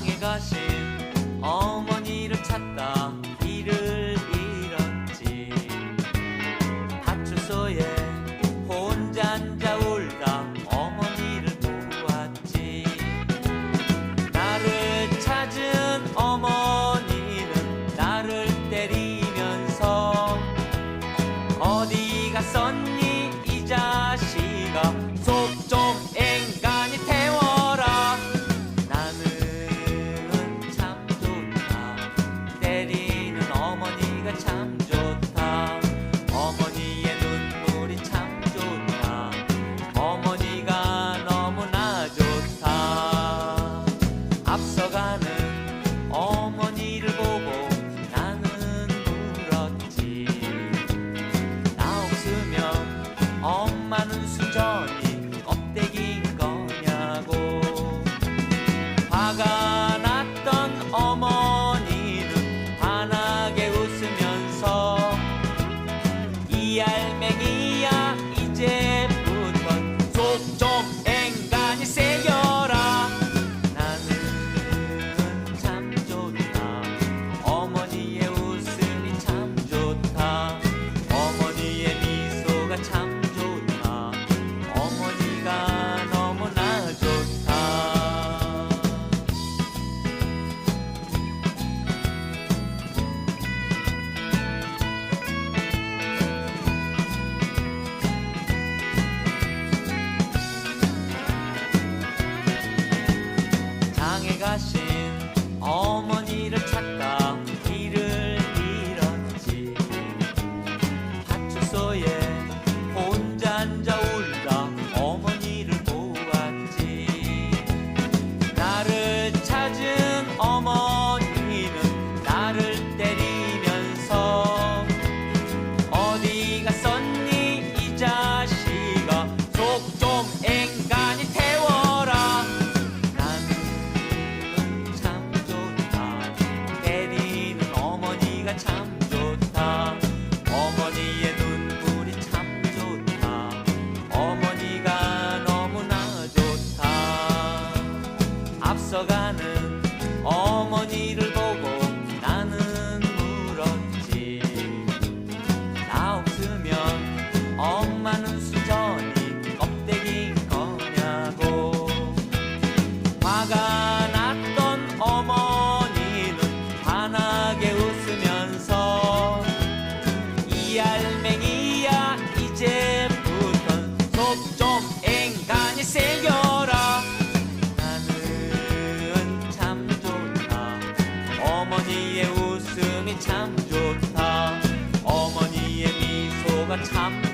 고향에 가신 어머니를 찾다 길을 잃었지. 파출소에 혼자 앉아 울다 어머니를 도왔지. 나를 찾은 어머니는 나를 때리면서 어디 가선 어 참 좋다. 어머니의 미소가 참